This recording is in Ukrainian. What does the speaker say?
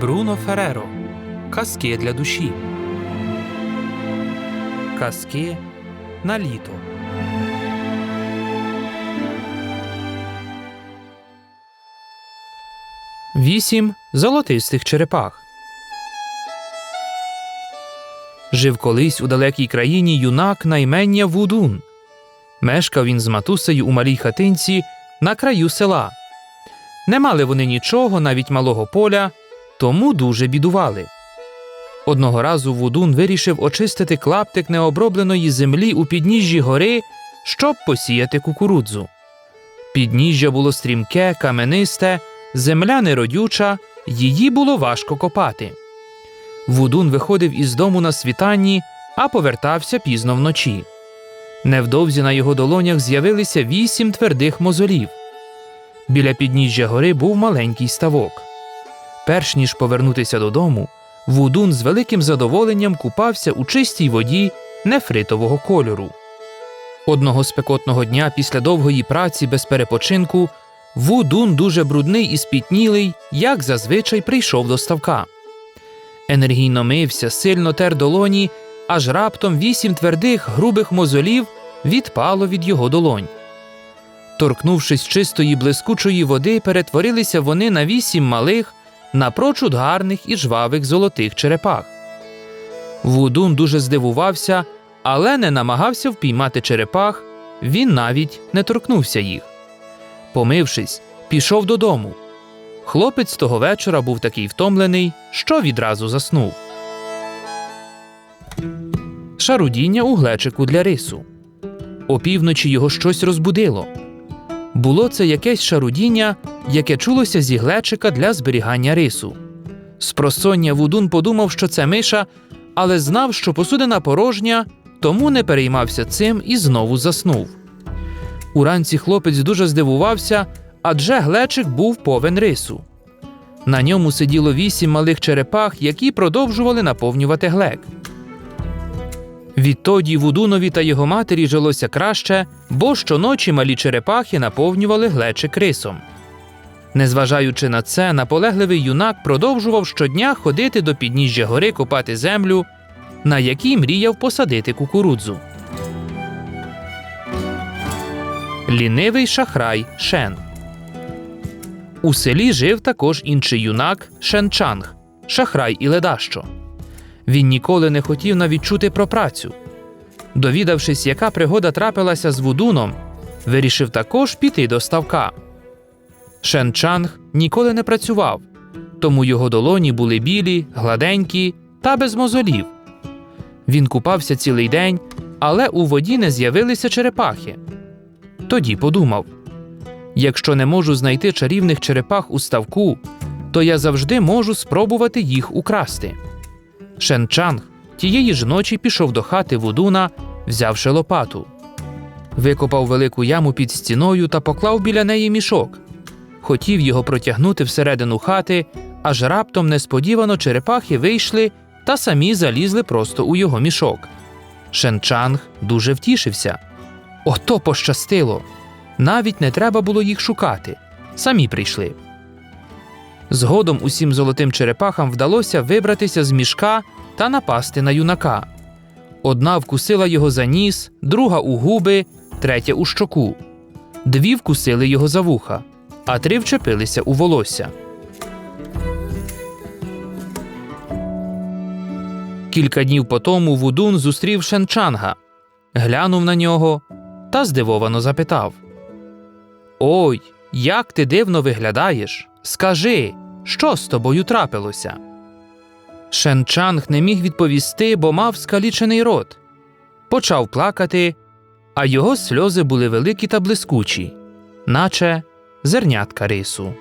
Бруно Фереро. Казки для душі. Казки на літо. Вісім золотистих черепах. Жив колись у далекій країні юнак на імення Вудун. Мешкав він з матусею у малій хатинці на краю села. Не мали вони нічого, навіть малого поля, тому дуже бідували. Одного разу Вудун вирішив очистити клаптик необробленої землі у підніжжі гори, щоб посіяти кукурудзу. Підніжжя було стрімке, каменисте, земля неродюча, її було важко копати. Вудун виходив із дому на світанні, а повертався пізно вночі. Невдовзі на його долонях з'явилися вісім твердих мозолів. Біля підніжжя гори був маленький ставок. Перш ніж повернутися додому, Вудун з великим задоволенням купався у чистій воді нефритового кольору. Одного спекотного дня після довгої праці без перепочинку Вудун дуже брудний і спітнілий, як зазвичай прийшов до ставка. Енергійно мився, сильно тер долоні, аж раптом вісім твердих грубих мозолів відпало від його долонь. Торкнувшись чистої блискучої води, перетворилися вони на вісім малих, напрочуд гарних і жвавих золотих черепах. Вудун дуже здивувався, але не намагався впіймати черепах, він навіть не торкнувся їх. Помившись, пішов додому. Хлопець того вечора був такий втомлений, що відразу заснув. Шарудіння у глечику для рису. Опівночі його щось розбудило. Було це якесь шарудіння, яке чулося зі глечика для зберігання рису. Спросоння Вудун подумав, що це миша, але знав, що посудина порожня, тому не переймався цим і знову заснув. Уранці хлопець дуже здивувався, адже глечик був повен рису. На ньому сиділо вісім малих черепах, які продовжували наповнювати глек. Відтоді Вудунові та його матері жилося краще, бо щоночі малі черепахи наповнювали глечик рисом. Незважаючи на це, наполегливий юнак продовжував щодня ходити до підніжжя гори копати землю, на якій мріяв посадити кукурудзу. Лінивий шахрай Шен. У селі жив також інший юнак Шенчанг, шахрай і ледащо. Він ніколи не хотів навіть чути про працю. Довідавшись, яка пригода трапилася з Вудуном, вирішив також піти до ставка. Шенчанг ніколи не працював, тому його долоні були білі, гладенькі та без мозолів. Він купався цілий день, але у воді не з'явилися черепахи. Тоді подумав: якщо не можу знайти чарівних черепах у ставку, то я завжди можу спробувати їх украсти. Шенчанг тієї ж ночі пішов до хати Вудуна, взявши лопату. Викопав велику яму під стіною та поклав біля неї мішок. Хотів його протягнути всередину хати, аж раптом несподівано черепахи вийшли та самі залізли просто у його мішок. Шенчанг дуже втішився. Ото пощастило. Навіть не треба було їх шукати. Самі прийшли. Згодом усім золотим черепахам вдалося вибратися з мішка та напасти на юнака. Одна вкусила його за ніс, друга у губи, третя у щоку. Дві вкусили його за вуха, а три вчепилися у волосся. Кілька днів по тому Вудун зустрів Шенчанга, глянув на нього та здивовано запитав: Ой, як ти дивно виглядаєш! Скажи, що з тобою трапилося? Шенчанг не міг відповісти, бо мав скалічений рот. Почав плакати, а його сльози були великі та блискучі, наче зернятка рису.